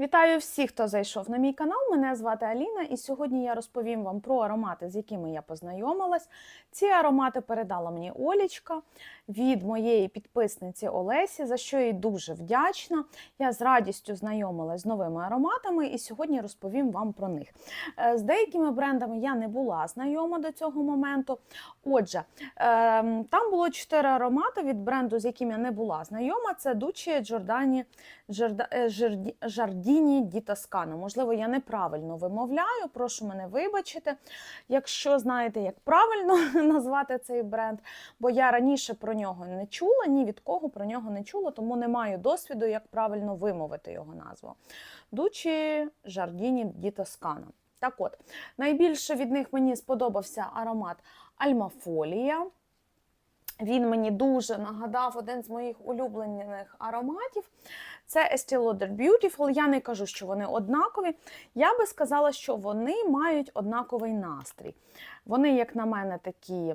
Вітаю всіх, хто зайшов на мій канал. Мене звати Аліна, і сьогодні я розповім вам про аромати, з якими я познайомилась. Ці аромати передала мені Олічка від моєї підписниці Олесі, за що їй дуже вдячна. Я з радістю знайомилась з новими ароматами і сьогодні розповім вам про них. Е, З деякими брендами я не була знайома до цього моменту. Отже, ем, там було чотири аромати від бренду, з яким я не була знайома. Це Дучі Джордані Жерді- Жардіні Ді Тоскано. Можливо, я неправильно вимовляю, прошу мене вибачити. Якщо знаєте, як правильно назвати цей бренд, бо я раніше про нього не чула, ні від кого про нього не чула, тому не маю досвіду, як правильно вимовити його назву. Дучі Жардіні Ді Тоскано. Так от, найбільше від них мені сподобався аромат Альмафолія. Він мені дуже нагадав один з моїх улюблених ароматів. Це Estee Lauder Beautiful. Я не кажу, що вони однакові. Я би сказала, що вони мають однаковий настрій. Вони, як на мене, такі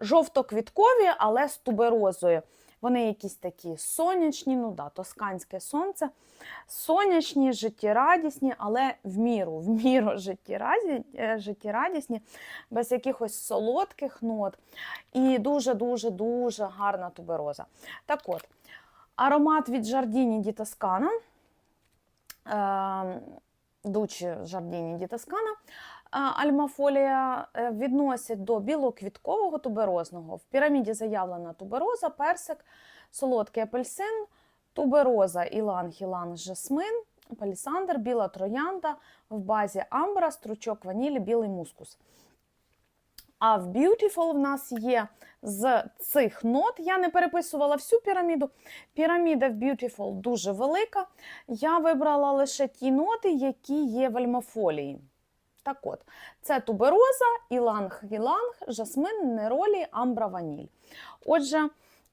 жовто-квіткові, але з туберозою. Вони якісь такі сонячні, ну да, тосканське сонце, сонячні, життєрадісні, але в міру, в міру е, життєрадісні, без якихось солодких нот. І дуже-дуже дуже гарна тубероза. Так от, аромат від Жардіні Ді Тоскана, е, Дучі Жардіні Ді Тоскана, е, Альмафолія е, відносять до білоквіткового туберозного. В піраміді заявлена тубероза, персик, солодкий апельсин, тубероза, іланг, іланг, жасмин, палісандр, біла троянда, в базі амбра, стручок ванілі, білий мускус. А в Beautiful в нас є з цих нот. Я не переписувала всю піраміду. Піраміда в Beautiful дуже велика. Я вибрала лише ті ноти, які є в альмафолії. Так от, це тубероза, іланг-іланг, жасмин, неролі, амбра, ваніль. Отже,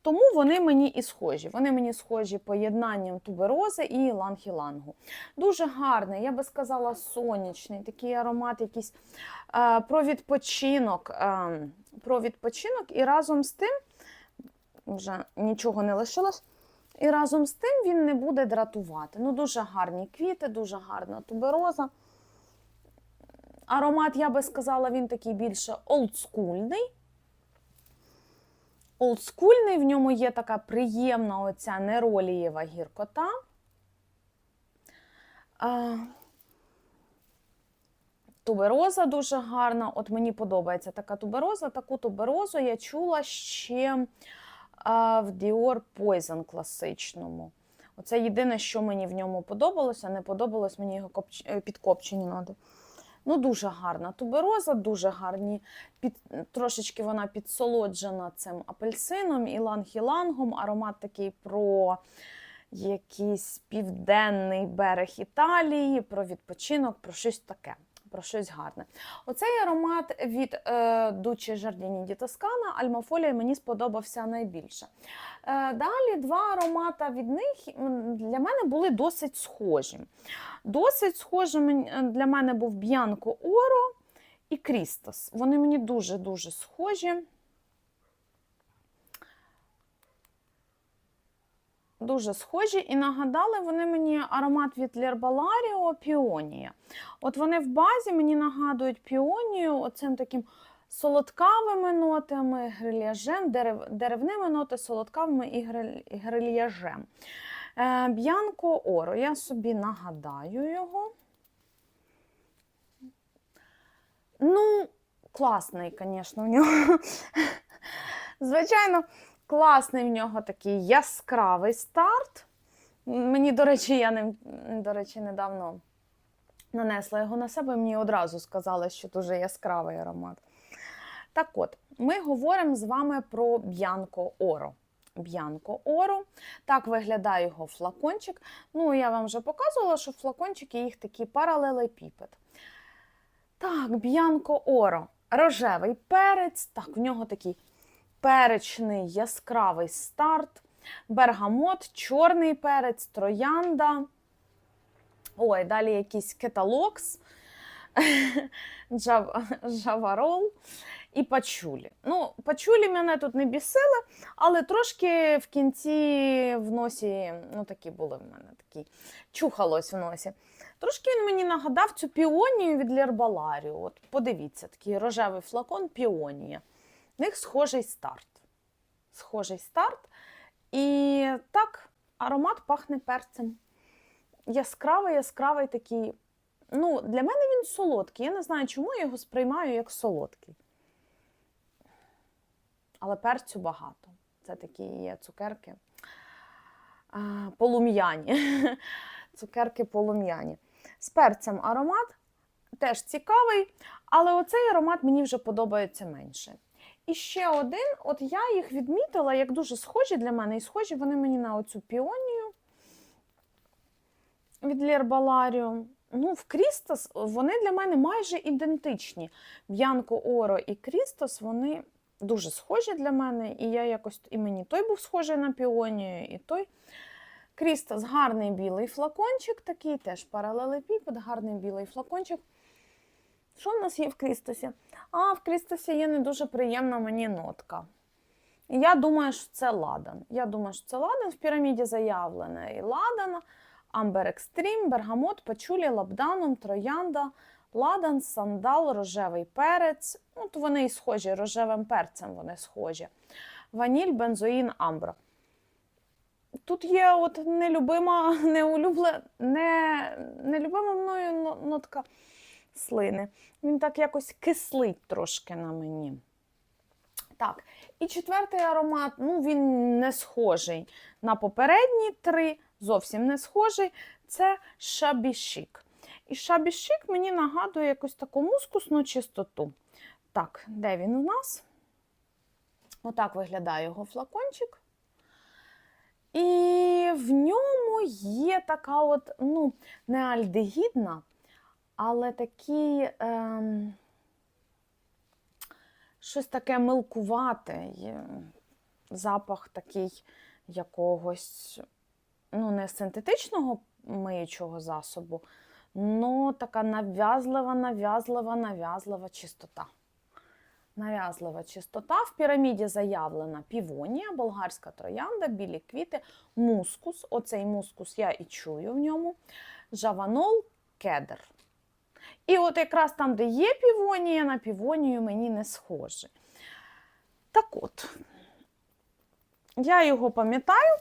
тому вони мені і схожі. Вони мені схожі поєднанням туберози і іланг-ілангу. Дуже гарний, я би сказала, сонячний, такий аромат, якийсь е, про відпочинок. Е, про відпочинок, і разом з тим, вже нічого не лишилось, і разом з тим він не буде дратувати. Ну, дуже гарні квіти, дуже гарна тубероза. Аромат, я би сказала, він такий більше олдскульний. Олдскульний, в ньому є така приємна оця неролієва гіркота. А, Тубероза дуже гарна. От мені подобається така тубероза. Таку туберозу я чула ще а, в Dior Poison класичному. Оце єдине, що мені в ньому подобалося, не подобалось мені його е, підкопчені ноти. Ну, дуже гарна тубероза, дуже гарні. Під... Трошечки вона підсолоджена цим апельсином, іланг-ілангом. Аромат такий про якийсь південний берег Італії, про відпочинок, про щось таке. Про щось гарне. Оцей аромат від е, Дучі Жардіні Ді Тоскана, Альмафолія мені сподобався найбільше. Е, далі два аромата від них для мене були досить схожі. Досить схожим для мене був Б'янко Оро і Крістос. Вони мені дуже-дуже схожі. Дуже схожі і нагадали вони мені аромат від Лербаларіо Піонія. От вони в базі мені нагадують піонію оцим таким солодкавими нотами, грильяжем, дерев, деревними ноти, солодкавими і грильяжем. Е, Б'янко Оро, я собі нагадаю його. Ну, класний, звісно, в нього. Звичайно, класний в нього такий яскравий старт. Мені, до речі, я ним, до речі, недавно нанесла його на себе, мені одразу сказали, що дуже яскравий аромат. Так от, ми говоримо з вами про Б'янко Оро. Б'янко Оро. Так виглядає його флакончик. Ну, я вам вже показувала, що флакончики їх такі паралелепіпед. Так, Б'янко Оро. Рожевий перець. Так, в нього такий перечний яскравий старт. Бергамот, чорний перець, троянда. Ой, далі якийсь кеталокс, жаварол і пачулі. Ну, пачулі мене тут не бісили, але трошки в кінці в носі, ну такі були в мене такі, чухалось в носі. Трошки він мені нагадав цю піонію від Лербаларіо. От подивіться, такий рожевий флакон піонія. В них схожий старт. Схожий старт. І так, аромат пахне перцем. Яскравий, яскравий такий. Ну, для мене він солодкий. Я не знаю, чому я його сприймаю як солодкий. Але перцю багато. Це такі є цукерки а, полум'яні. Цукерки полум'яні. З перцем аромат теж цікавий, але оцей аромат мені вже подобається менше. І ще один, от я їх відмітила як дуже схожі для мене, і схожі вони мені на оцю піонію від Лєрбаларіо. Ну, в Крістос вони для мене майже ідентичні. Б'янко Оро і Крістос вони дуже схожі для мене. І я якось і мені той був схожий на піонію, і той. Крістос гарний білий флакончик, такий теж паралелепіпед, гарний білий флакончик. Що в нас є в Крістосі? А, в Крістосі є не дуже приємна мені нотка. Я думаю, що це ладан. Я думаю, що це ладан. В піраміді заявлена і ладана, амбер екстрім, бергамот, пачулі, лабданум, троянда, ладан, сандал, рожевий перець. Ну, то вони і схожі, рожевим перцем вони схожі. Ваніль, бензоїн, амбра. Тут є от нелюбима, неулюблена, не, нелюбима мною но- нотка слини. Він так якось кислить трошки на мені. Так, і четвертий аромат, ну він не схожий на попередні три, зовсім не схожий. Це шабішик. І шабішик мені нагадує якусь таку мускусну чистоту. Так, де він у нас? Отак виглядає його флакончик. І в ньому є така от, ну, не альдегідна, але такий ем, щось таке милкувате, запах такий якогось, ну, не синтетичного миючого засобу, але така нав'язлива, нав'язлива, нав'язлива чистота. Нав'язлива чистота. В піраміді заявлена півонія, болгарська троянда, білі квіти, мускус. Оцей мускус я і чую в ньому. Жаванол, кедр. І от якраз там, де є півонія, на півонію мені не схоже. Так от, я його пам'ятаю,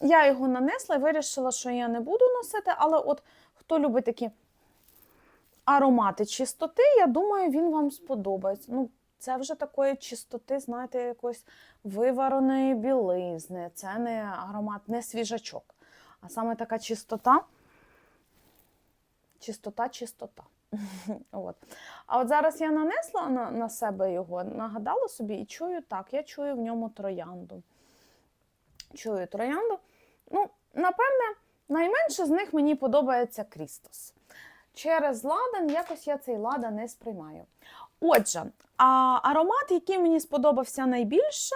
я його нанесла і вирішила, що я не буду носити, але от хто любить такі аромати чистоти, я думаю, він вам сподобається. Ну, це вже такої чистоти, знаєте, якоїсь вивареної білизни. Це не аромат, не свіжачок. А саме така чистота. Чистота, чистота. От. А от зараз я нанесла на, на себе його, нагадала собі і чую так, я чую в ньому троянду. Чую троянду. Ну, напевне, найменше з них мені подобається Крістос. Через ладан якось я цей ладан не сприймаю. Отже, а, аромат, який мені сподобався найбільше,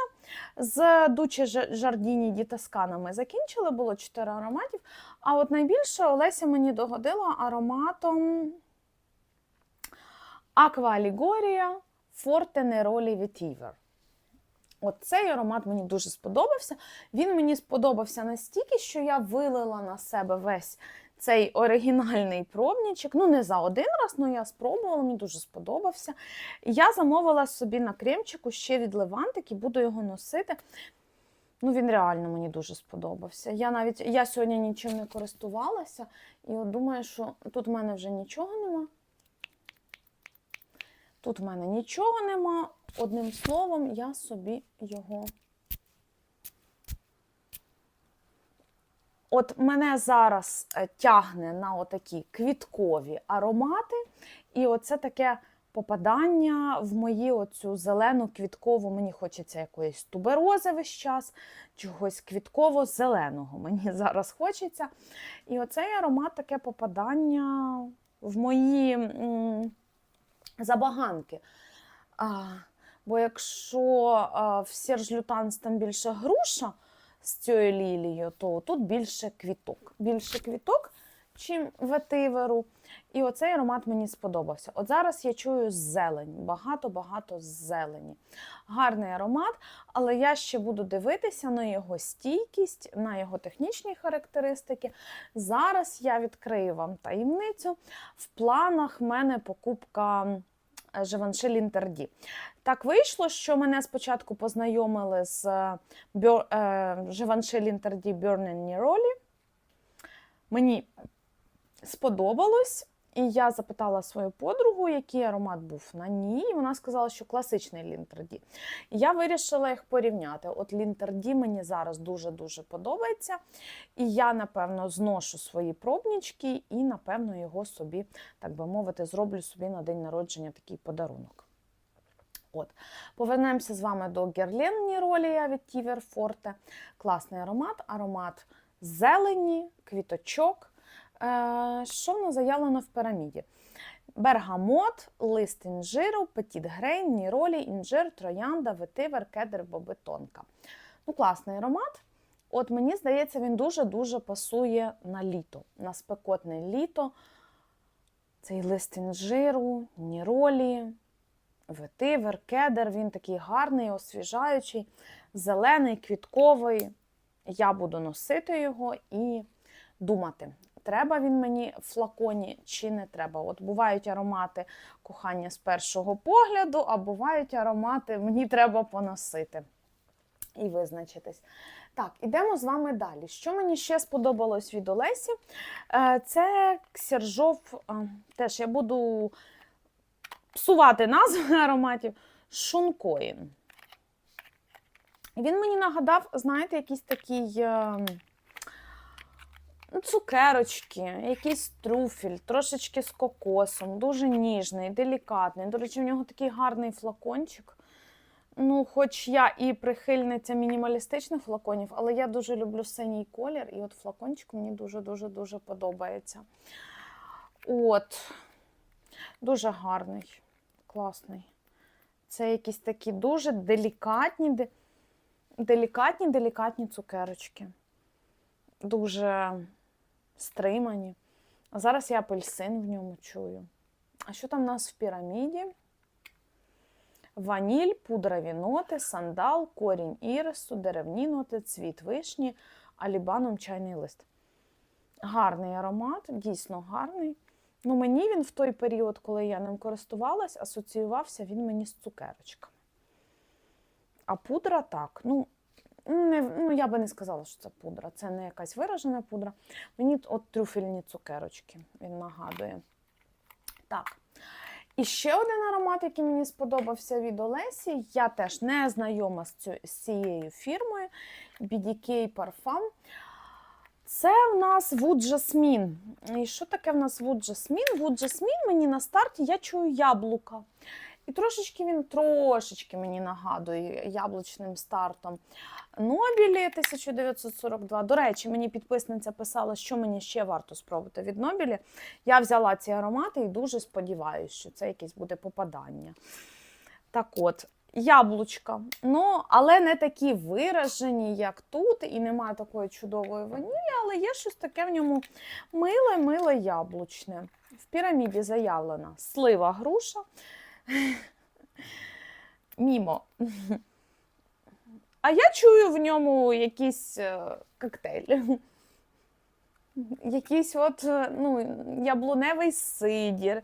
з Дуче Жардіні Ді Тоскана ми закінчили, було 4 ароматів. А от найбільше Олеся мені догодила ароматом Аква Алігорія Форте Неролі Вітівер. От цей аромат мені дуже сподобався. Він мені сподобався настільки, що я вилила на себе весь цей оригінальний пробничок. Ну, не за один раз, але я спробувала, мені дуже сподобався. Я замовила собі на кремчику ще від Левантик і буду його носити. Ну, він реально мені дуже сподобався. Я навіть я сьогодні нічим не користувалася, і от думаю, що тут в мене вже нічого нема. Тут в мене нічого нема. Одним словом, я собі його. От мене зараз е, тягне на отакі квіткові аромати, і оце таке попадання в мої оцю зелену квіткову. Мені хочеться якоїсь туберози весь час, чогось квітково-зеленого мені зараз хочеться. І оцей аромат таке попадання в мої м, забаганки. А, бо якщо а, в Серж Лютанс там більше груша з цією лілією, то тут більше квіток. Більше квіток, чим ветиверу. І оцей аромат мені сподобався. От зараз я чую зелень, багато-багато зелені. Гарний аромат, але я ще буду дивитися на його стійкість, на його технічні характеристики. Зараз я відкрию вам таємницю. В планах в мене покупка Живанши Лінтерді. Так вийшло, що мене спочатку познайомили з Живанши Лінтерді Burning Niroli. Мені сподобалось, і я запитала свою подругу, який аромат був на ній. і Вона сказала, що класичний Лінтерді. Я вирішила їх порівняти. От Лінтерді мені зараз дуже-дуже подобається. І я, напевно, зношу свої пробнічки і, напевно, його собі, так би мовити, зроблю собі на день народження такий подарунок. От. Повернемося з вами до Герлен Ніролія від Тівер Форте. Класний аромат, аромат зелені, квіточок. Е, Що в нас заявлено в піраміді? Бергамот, лист інжиру, петіт грейн, ніролі, інжир, троянда, ветивер, кедр, бобитонка. Ну, класний аромат. От мені здається, він дуже-дуже пасує на літо, на спекотне літо. Цей лист інжиру, ніролі, ветивер, кедр, він такий гарний, освіжаючий, зелений, квітковий. Я буду носити його і думати, треба він мені в флаконі чи не треба. От бувають аромати кохання з першого погляду, а бувають аромати, мені треба поносити і визначитись. Так, ідемо з вами далі. Що мені ще сподобалось від Олесі? Е, Це Ксержов, теж я буду псувати назви ароматів Шункоїн. Він мені нагадав, знаєте, якийсь такий е, ну, цукерочки, якийсь труфель, трошечки з кокосом, дуже ніжний, делікатний. До речі, в нього такий гарний флакончик. Ну, хоч я і прихильниця мінімалістичних флаконів, але я дуже люблю синій колір, і от флакончик мені дуже-дуже-дуже подобається. От, дуже гарний, класний. Це якісь такі дуже делікатні, делікатні, делікатні цукерочки. Дуже стримані. А зараз я апельсин в ньому чую. А що там у нас в піраміді? Ваніль, пудрові ноти, сандал, корінь ірису, деревні ноти, цвіт вишні, алібаном чайний лист. Гарний аромат, дійсно гарний. Ну, мені він в той період, коли я ним користувалась, асоціювався він мені з цукерочками. А пудра так. Ну, не, ну, я би не сказала, що це пудра. Це не якась виражена пудра. Мені от трюфельні цукерочки він нагадує. Так. І ще один аромат, який мені сподобався від Олесі. Я теж не знайома з, цю, з цією фірмою BDK Parfum. Це в нас Wood Jasmine. І що таке в нас Wood Jasmine? Мені на старті я чую яблука. І трошечки він трошечки мені нагадує яблучним стартом. Нобілі 1942. До речі, мені підписниця писала, що мені ще варто спробувати від Нобілі. Я взяла ці аромати і дуже сподіваюся, що це якесь буде попадання. Так от, яблучка. Ну, але не такі виражені, як тут, і немає такої чудової ванілі, але є щось таке в ньому миле, миле яблучне. В піраміді заявлена слива груша. Мімо. А я чую в ньому якийсь е, коктейль. Якийсь от, е, ну, яблуневий сидір.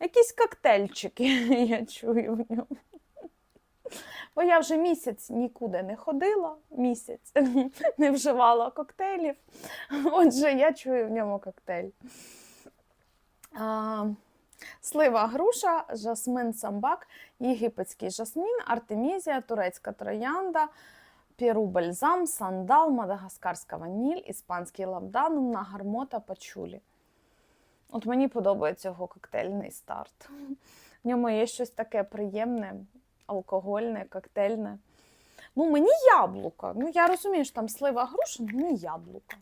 Якісь коктейльчики я чую в ньому. Бо я вже місяць нікуди не ходила, місяць не вживала коктейлів. Отже, я чую в ньому коктейль. А, Слива груша, жасмин самбак, єгипетський жасмін, артемізія, турецька троянда, перу бальзам, сандал, мадагаскарська ваніль, іспанський лавданум, нагармота, пачулі. От мені подобається його коктейльний старт. В ньому є щось таке приємне, алкогольне, коктейльне. Ну, мені яблука. Ну, я розумію, що там слива груша, ну мені яблука.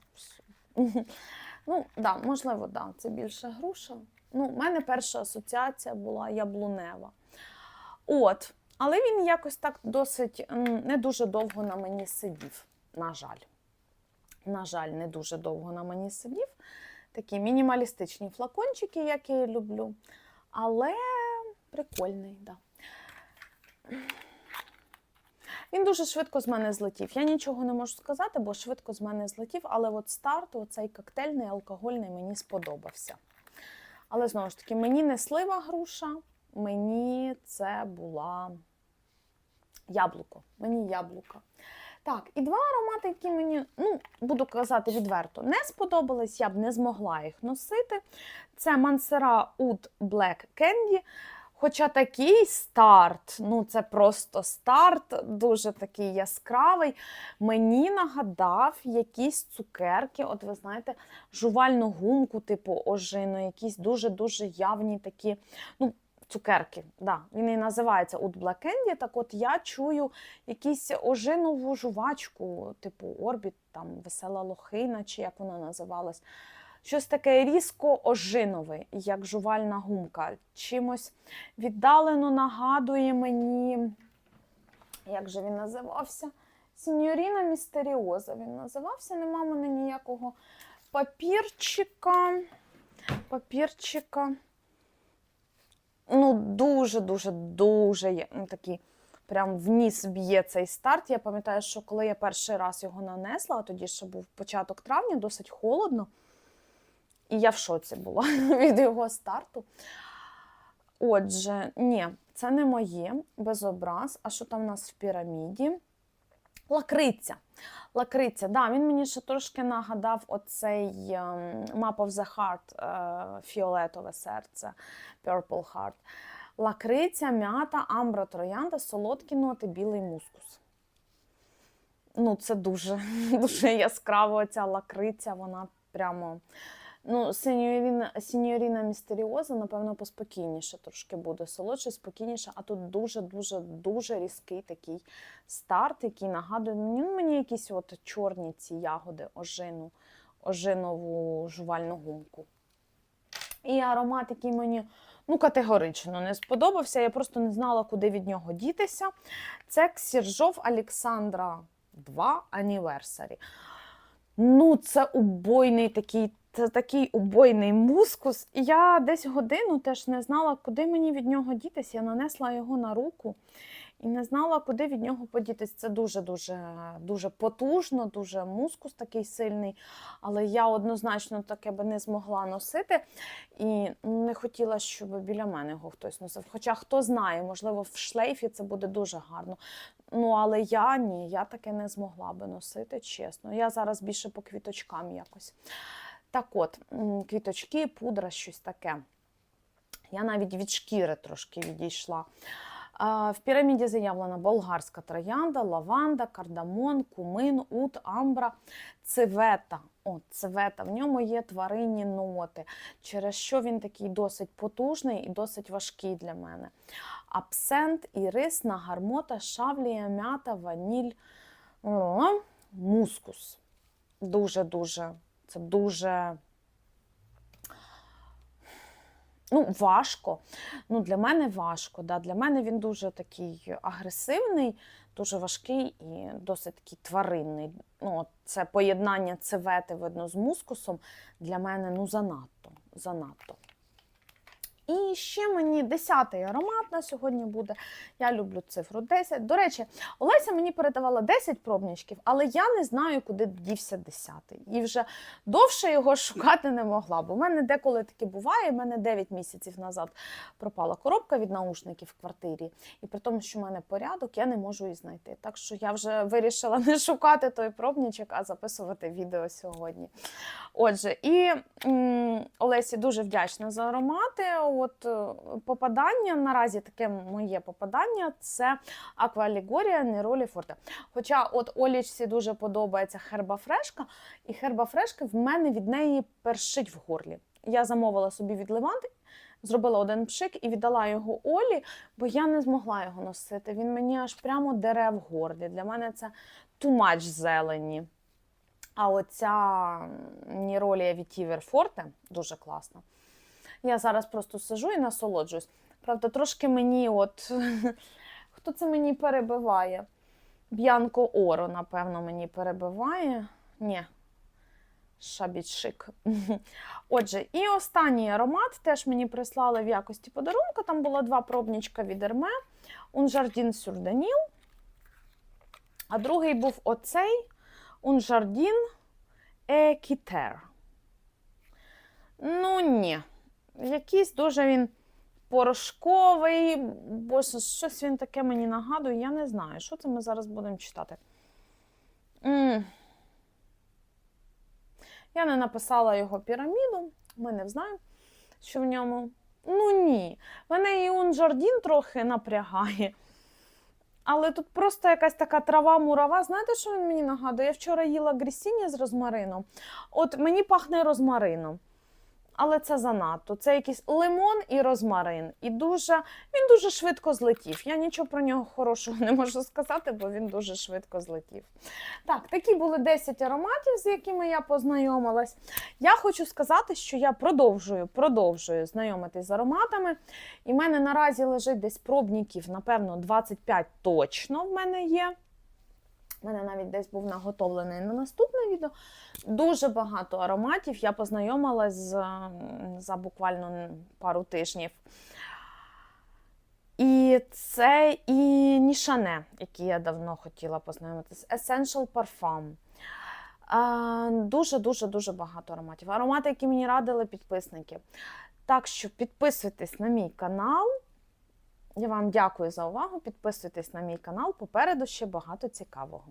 Ну, да, можливо, да, це більше груша. Ну, у мене перша асоціація була яблунева. От, але він якось так досить не дуже довго на мені сидів. На жаль. На жаль, не дуже довго на мені сидів. Такі мінімалістичні флакончики, як я люблю. Але прикольний, да. Він дуже швидко з мене злетів. Я нічого не можу сказати, бо швидко з мене злетів, але от старт, оцей коктейльний, алкогольний, мені сподобався. Але знову ж таки, мені не слива груша, мені це була яблуко. Мені яблука. Так, і два аромати, які мені, ну, буду казати відверто, не сподобались, я б не змогла їх носити. Це Мансера Oud Black Candy. Хоча такий старт, ну це просто старт, дуже такий яскравий. Мені нагадав якісь цукерки, от ви знаєте, жувальну гумку, типу ожину, якісь дуже-дуже явні такі. ну, Цукерки, да, він і називається Black Candy. Так от я чую якусь ожинову жувачку, типу Орбіт, там весела лохина, чи як вона називалась. Щось таке різко ожинове, як жувальна гумка. Чимось віддалено нагадує мені, як же він називався? Сіньоріна Містеріоза. Він називався, нема мене ніякого папірчика. Папірчика. Ну, дуже-дуже, дуже ну, такий. Прям вніс б'є цей старт. Я пам'ятаю, що коли я перший раз його нанесла, а тоді ще був початок травня, досить холодно. І я в шоці була від його старту. Отже, ні, це не моє безобраз. А що там у нас в піраміді? Лакриця. Лакриця, да, він мені ще трошки нагадав оцей ем, Map of the Heart, е, фіолетове серце, Purple Heart. Лакриця, м'ята, амбра, троянда, солодкі ноти, білий мускус. Ну, це дуже, дуже яскраво ця лакриця, вона прямо. Ну, сеньоріна, сеньоріна містеріоза, напевно, поспокійніше трошки буде. Солодше, спокійніше, а тут дуже-дуже дуже різкий такий старт, який нагадує ну, мені якісь от чорні ці ягоди, ожину, ожинову жувальну гумку. І аромат, який мені ну, категорично не сподобався. Я просто не знала, куди від нього дітися. Це Ксіржов Олександра 2 Anniversary. Ну, це убойний такий, це такий убойний мускус. І я десь годину теж не знала, куди мені від нього дітися. Я нанесла його на руку і не знала, куди від нього подітись. Це дуже-дуже дуже потужно, дуже мускус такий сильний. Але я однозначно таке би не змогла носити і не хотіла, щоб біля мене його хтось носив. Хоча хто знає, можливо, в шлейфі це буде дуже гарно. Ну, але я ні, я таке не змогла би носити, чесно. Я зараз більше по квіточкам якось. Так от, квіточки, пудра, щось таке. Я навіть від шкіри трошки відійшла. В піраміді заявлена болгарська троянда, лаванда, кардамон, кумин, ут, амбра, цивета. О, цивета. В ньому є тваринні ноти, через що він такий досить потужний і досить важкий для мене. Абсент, ірис, нагармота, шавлія, м'ята, ваніль, мускус. Дуже-дуже. Це дуже ну, важко. Ну, для мене важко. Да. Для мене він дуже такий агресивний, дуже важкий і досить такий тваринний. Ну, це поєднання цевети, видно, з мускусом для мене ну, занадто. занадто. І ще мені 10-й аромат на сьогодні буде. Я люблю цифру 10. До речі, Олеся мені передавала 10 пробничків, але я не знаю, куди дівся 10-й. І вже довше його шукати не могла. Бо в мене деколи таке буває. У мене 9 місяців назад пропала коробка від наушників в квартирі. І при тому, що в мене порядок, я не можу її знайти. Так що я вже вирішила не шукати той пробничок, а записувати відео сьогодні. Отже, і м, Олесі дуже вдячна за аромати. От е, попадання наразі таке моє попадання це Аквалігорія Неролі Форте. Хоча от Олічці дуже подобається хербафрешка, і хербафрешка в мене від неї першить в горлі. Я замовила собі від Левант, зробила один пшик і віддала його Олі, бо я не змогла його носити. Він мені аж прямо дере в горлі. Для мене це тумач зелені. А оця Ніролія Вітівер Форте дуже класна. Я зараз просто сижу і насолоджуюсь. Правда, трошки мені от. Хто це мені перебиває? Б'янко Оро, напевно, мені перебиває. Ні. Шабічик. Отже, і останній аромат теж мені прислали в якості подарунка. Там було два пробнічка від Ерме. Sur Danil. А другий був оцей Jardin Equiterre. Ну, ні. Якийсь дуже він порошковий, боже, щось він таке мені нагадує, я не знаю. Що це ми зараз будемо читати? м Я не написала його піраміду, ми не знаємо, що в ньому. Ну ні. Мене і он Жардін трохи напрягає. Але тут просто якась така трава мурава. Знаєте, що він мені нагадує? Я вчора їла грісіння з розмарином. От мені пахне розмарином. Але це занадто. Це якийсь лимон і розмарин. І дуже він дуже швидко злетів. Я нічого про нього хорошого не можу сказати, бо він дуже швидко злетів. Так, такі були 10 ароматів, з якими я познайомилась. Я хочу сказати, що я продовжую, продовжую знайомитись з ароматами. І в мене наразі лежить десь пробників, напевно, 25 точно в мене є. У мене навіть десь був наготовлений на наступне відео. Дуже багато ароматів. Я познайомилась з, м, за буквально пару тижнів. І це і Нішане, який я давно хотіла познайомитися. Essential Parfum. Дуже-дуже дуже багато ароматів. Аромати, які мені радили підписники. Так що підписуйтесь на мій канал. Я вам дякую за увагу. Підписуйтесь на мій канал. Попереду ще багато цікавого.